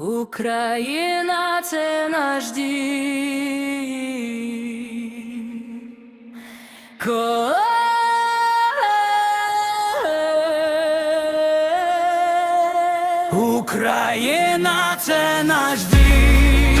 Україна це наш дім. Коли Україна це наш дім.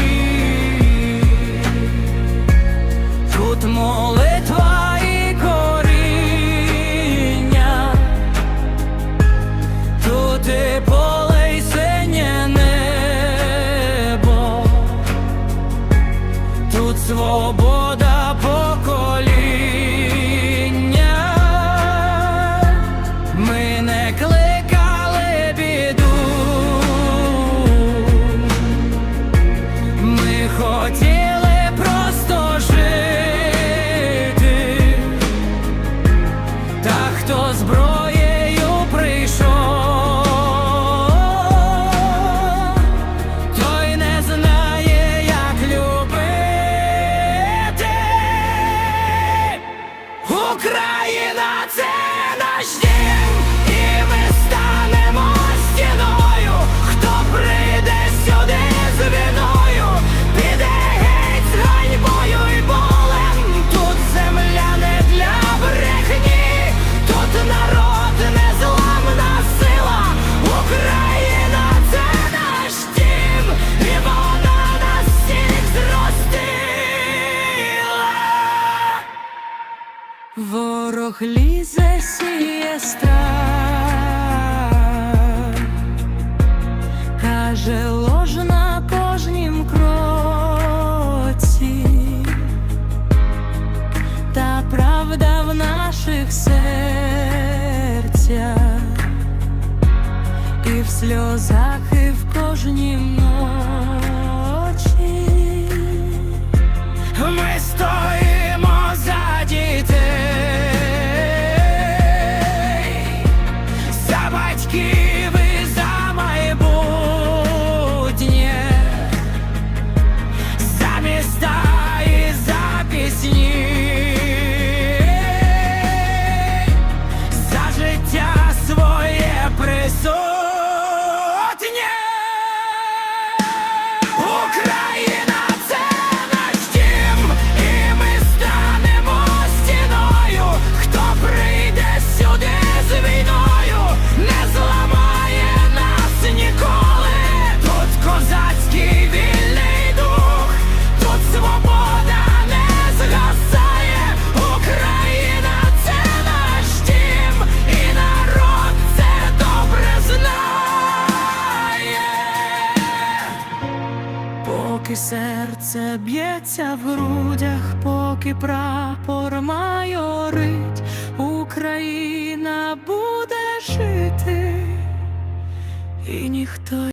свобода покоління, ми не кликали біду, ми хотіли просто жити, та хто зброї. Ukraine! Ворог лізе сіє страх, каже ложна кожнім кроці, та правда в наших серцях, і в сльозах, і в кожнім. Серце б'ється в грудях, поки прапор майорить.